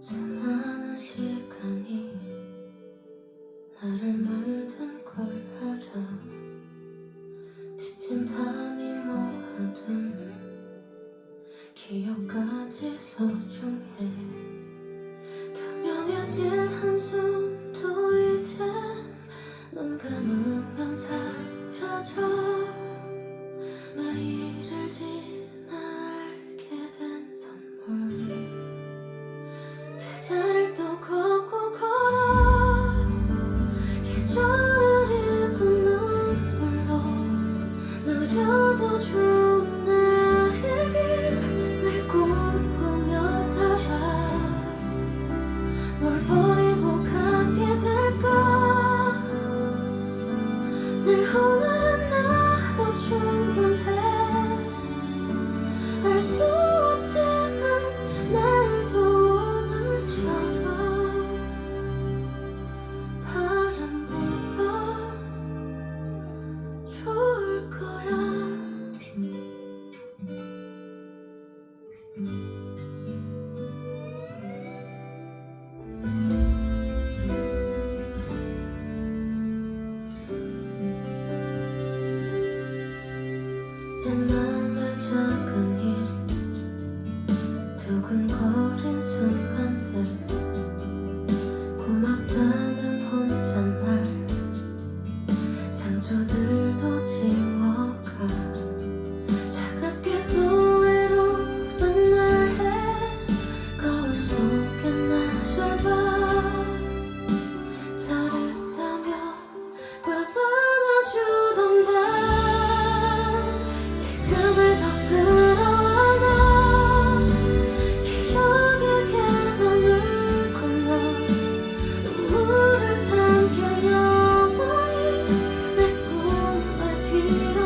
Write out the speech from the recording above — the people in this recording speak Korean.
수많은 시간이 나를 만든 기억까지 소중해. 투명해질 한숨도 이제 눈 감으면 사라져. 매일을 지나게 된 선물. 제자를 You.